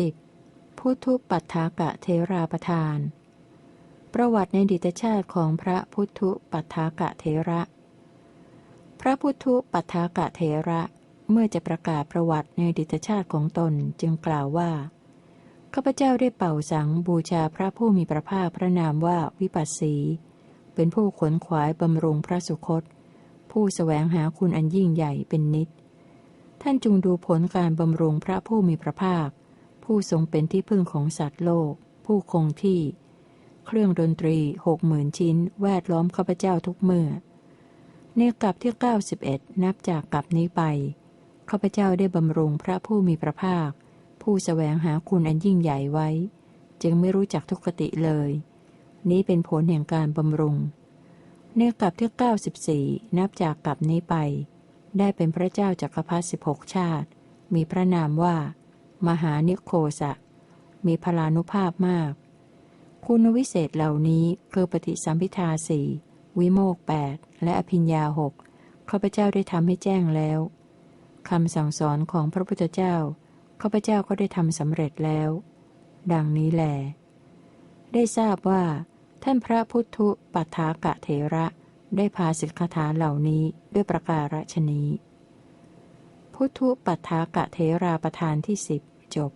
สิบพุทธุปัฏฐากะเทราประธาน ประวัติในดิตชาติของพระพุทธุปัฏฐากะเทระ พระพุทธุปัฏฐากะเทระเมื่อจะประกาศประวัติในดิตชาติของตนจึงกล่าวว่าข้าพเจ้าได้เป่าสังบูชาพระผู้มีพระภาคพระนามว่าวิปัสสี เป็นผู้ขนขวายบำรุงพระสุคต ผู้สแสวงหาคุณอันยิ่งใหญ่เป็นนิด ท่านจงดูผลการบำรุงพระผู้มีพระภาค ผู้ทรงเป็นที่พึ่งของสัตว์โลก ผู้คงที่ เครื่องดนตรีหกหมื่นชิ้น แวดล้อมข้าพเจ้าทุกเมื่อในกลับที่ 91 นับจากกลับนี้ไปข้าพเจ้าได้บำรุงพระผู้มีพระภาค ผู้สแสวงหาคุณอันยิ่งใหญ่ไว้ จึงไม่รู้จักทุกขติเลย นี้เป็นผลแห่งการบำรุงเนื้อกลับที่ 94 นับจากกลับนี้ไป ได้เป็นพระเจ้าจักรพรรดิสิบหกชาติ มีพระนามว่า มหานิโคสะ มีพลานุภาพมาก คุณวิเศษเหล่านี้คือปฏิสัมพิทาสี่วิโมกแปดและอภิญญาหกข้าพเจ้าได้ทำให้แจ้งแล้วคำสั่งสอนของพระพุทธเจ้าข้าพเจ้าก็ได้ทำสำเร็จแล้ว ดังนี้แหลได้ทราบว่า ท่านพระพุทธปัฏฐากะเถระได้พาสิกขาเหล่านี้ด้วยประการฉนี้ พุทธปัฏฐากะเทราประธานที่สิบจบ